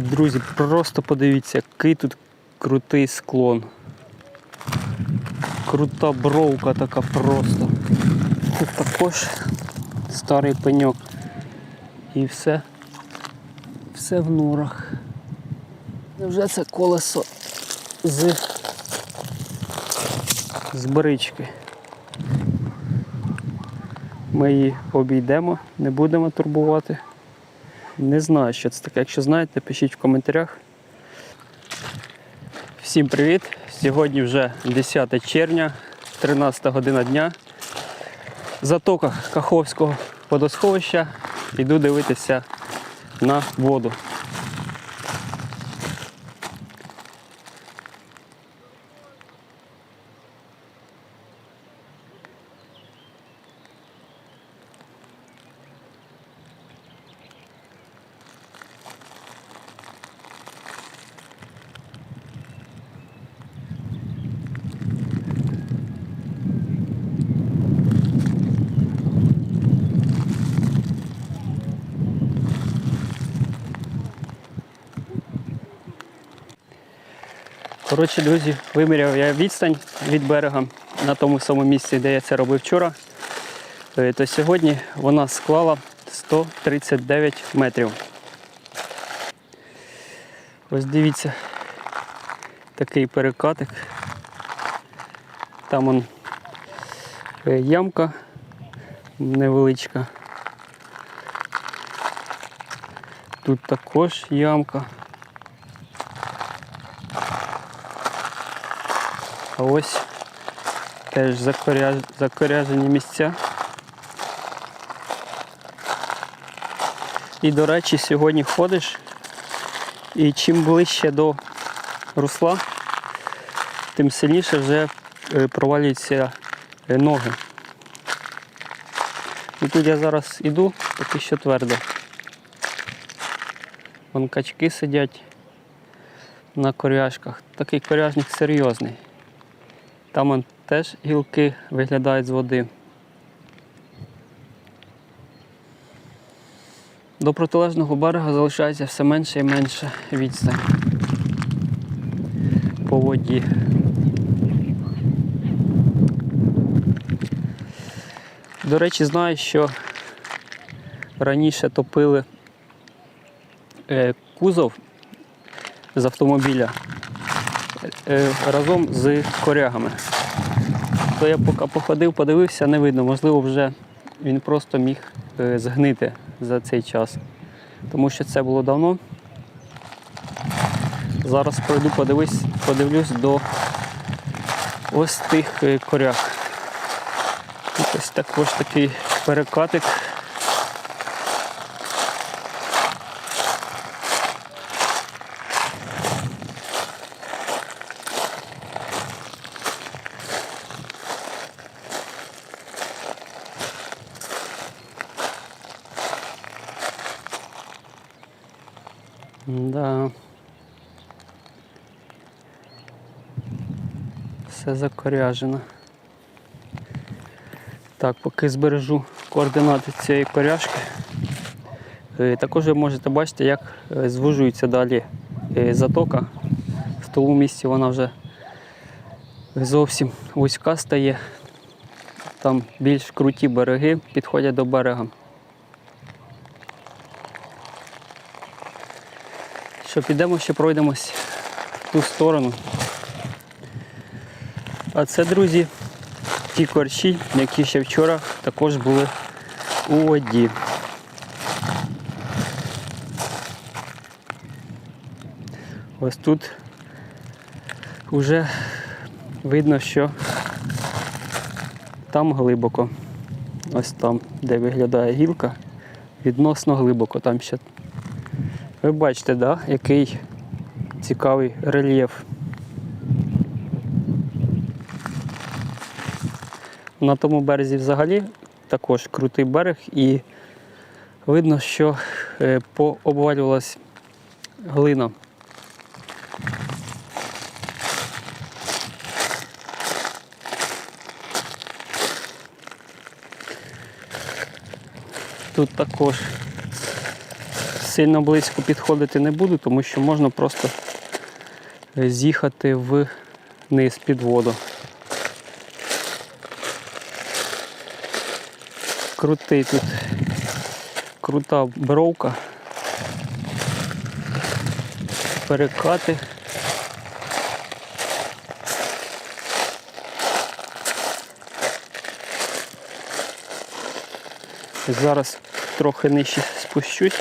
Друзі, просто подивіться, який тут крутий склон. Крута бровка така просто. Тут також старий пеньок. І все. Все в норах. Невже це колесо з, з брички? Ми її обійдемо, не будемо турбувати. Не знаю, що це таке. Якщо знаєте, пишіть в коментарях. Всім привіт! Сьогодні вже 10 червня, 13 година дня. Затоках Каховського водосховища. Йду дивитися на воду. Коротше, друзі, виміряв я відстань від берега на тому самому місці, де я це робив вчора. Е, То сьогодні вона склала 139 метрів. Ось дивіться, такий перекатик. Там он е, ямка невеличка. Тут також ямка. А ось теж закоря... закоряжені місця. І, до речі, сьогодні ходиш, і чим ближче до русла, тим сильніше вже е, провалюються е, ноги. І тут я зараз іду, поки що твердо. Вон качки сидять на коряшках. Такий коряжник серйозний. Там теж гілки виглядають з води. До протилежного берега залишається все менше і менше відстань по воді. До речі, знаю, що раніше топили е, кузов з автомобіля разом з корягами. То я поки походив, подивився, не видно, можливо, вже він просто міг е, згнити за цей час. Тому що це було давно. Зараз пройду, подивись, подивлюсь до ось тих е, коряг. Ось також такий перекатик. Да. Все закоряжено. Так, поки збережу координати цієї коряшки. Е, Також ви можете бачити, як е, звужується далі е, затока. В тому місці вона вже зовсім вузька стає. Там більш круті береги підходять до берега. Що, підемо ще пройдемось в ту сторону. А це, друзі, ті корчі, які ще вчора також були у воді. Ось тут вже видно, що там глибоко. Ось там, де виглядає гілка, відносно глибоко. Там ще ви бачите, да, який цікавий рельєф. На тому березі взагалі також крутий берег і видно, що е, пообвалювалась глина. Тут також сильно близько підходити не буду, тому що можна просто з'їхати вниз під воду. Крутий тут крута бровка. Перекати. Зараз трохи нижче спущусь.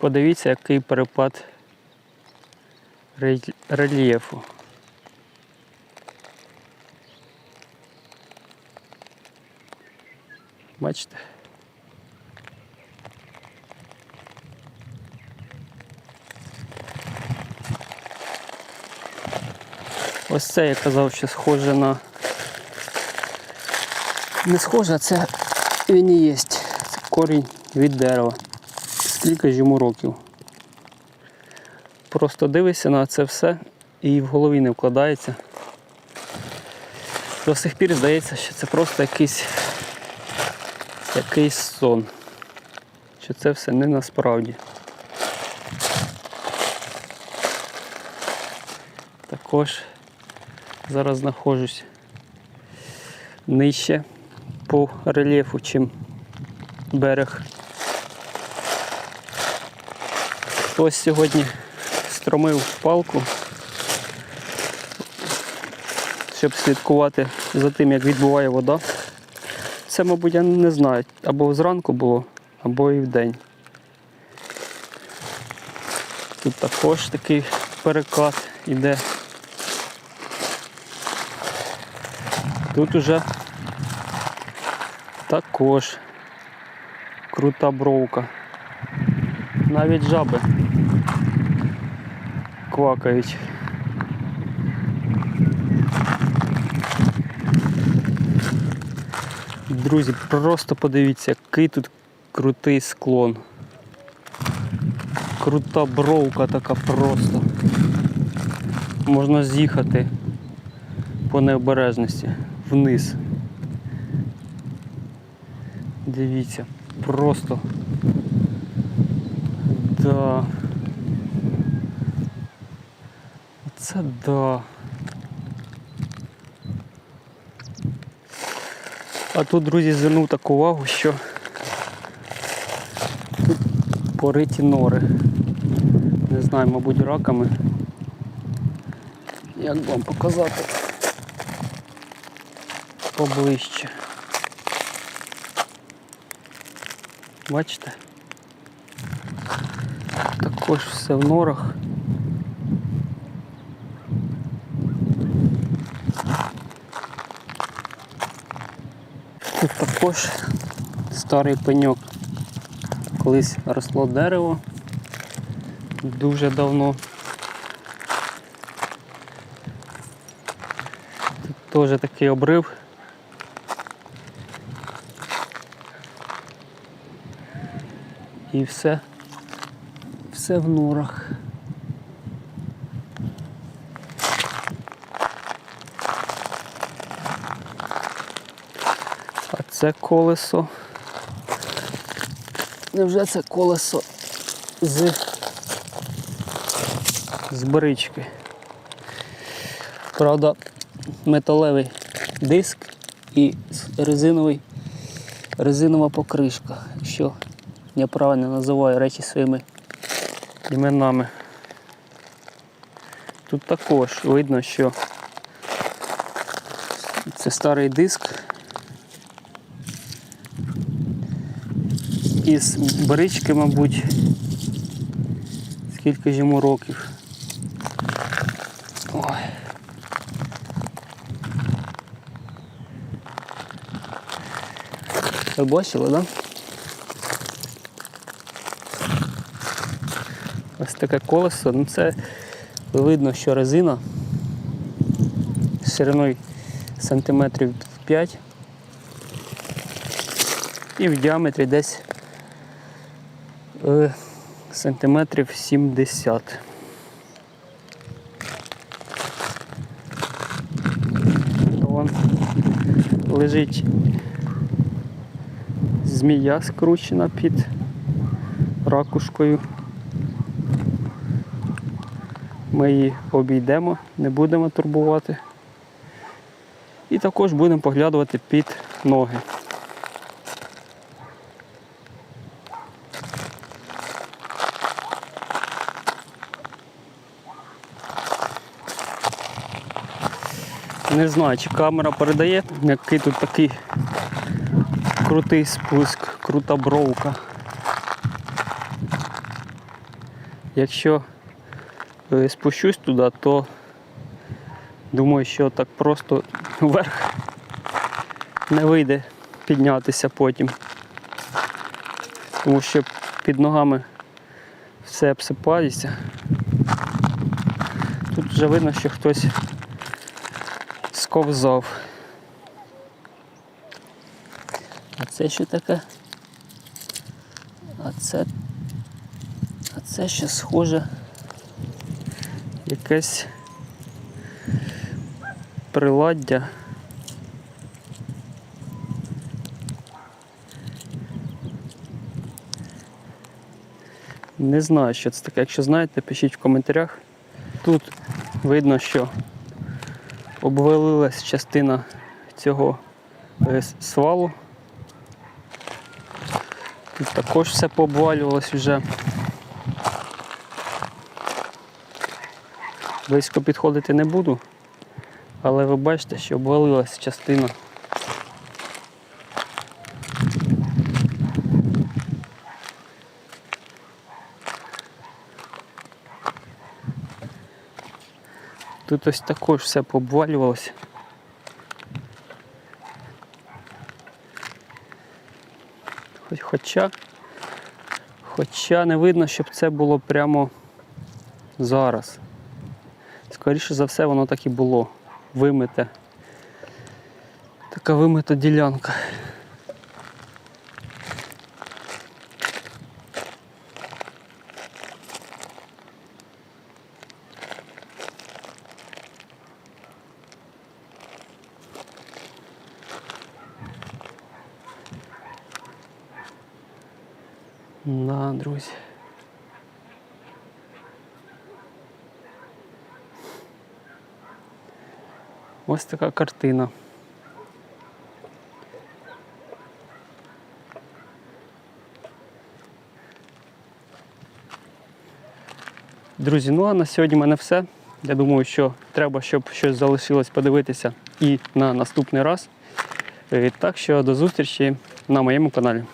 Подивіться, який перепад рельєфу. Бачите? Ось це я казав, що схоже на. Не схоже, а це він і є. Це корінь від дерева. Скільки ж йому років? Просто дивишся на це все і в голові не вкладається. До сих пір здається, що це просто якийсь, якийсь сон. Що це все не насправді. Також зараз знаходжусь нижче по рельєфу, чим берег. Хтось сьогодні стромив палку, щоб слідкувати за тим, як відбуває вода. Це, мабуть, я не знаю, або зранку було, або і вдень. Тут також такий перекат іде. Тут уже також крута бровка. Навіть жаби квакають. Друзі, просто подивіться, який тут крутий склон. Крута бровка така просто. Можна з'їхати по необережності вниз. Дивіться, просто. Да. Це да. А тут, друзі, звернув таку увагу, що тут пориті нори. Не знаю, мабуть, раками. Як вам показати поближче. Бачите? Також все в норах. Тут також старий пеньок. Колись росло дерево дуже давно. Тут теж такий обрив. І все, все в норах. Це колесо. Невже це колесо з, з брички? Правда, металевий диск і резиновий, резинова покришка, що я правильно називаю речі своїми іменами. Тут також видно, що це старий диск із брички, мабуть. Скільки ж йому років. Ой. Ви бачили, так? Да? Ось таке колесо, ну це видно, що резина шириною сантиметрів 5 і в діаметрі десь е, сантиметрів 70. Вон лежить змія скручена під ракушкою. Ми її обійдемо, не будемо турбувати. І також будемо поглядувати під ноги. Не знаю, чи камера передає, який тут такий крутий спуск, крута бровка. Якщо е, спущусь туди, то думаю, що так просто вверх не вийде піднятися потім. Тому що під ногами все обсипається. Тут вже видно, що хтось сковзав. А це що таке? А це. А це ще схоже. Якесь приладдя. Не знаю, що це таке. Якщо знаєте, пишіть в коментарях. Тут видно, що обвалилась частина цього е, свалу. Тут також все пообвалювалось вже. Близько підходити не буду, але ви бачите, що обвалилась частина. Тут ось також все пообвалювалося. Хоч- Хоча, хоча не видно, щоб це було прямо зараз. Скоріше за все, воно так і було. Вимите. Така вимита ділянка. Да, друзі. Ось така картина. Друзі, ну а на сьогодні в мене все. Я думаю, що треба, щоб щось залишилось подивитися і на наступний раз. Е, Так що до зустрічі на моєму каналі.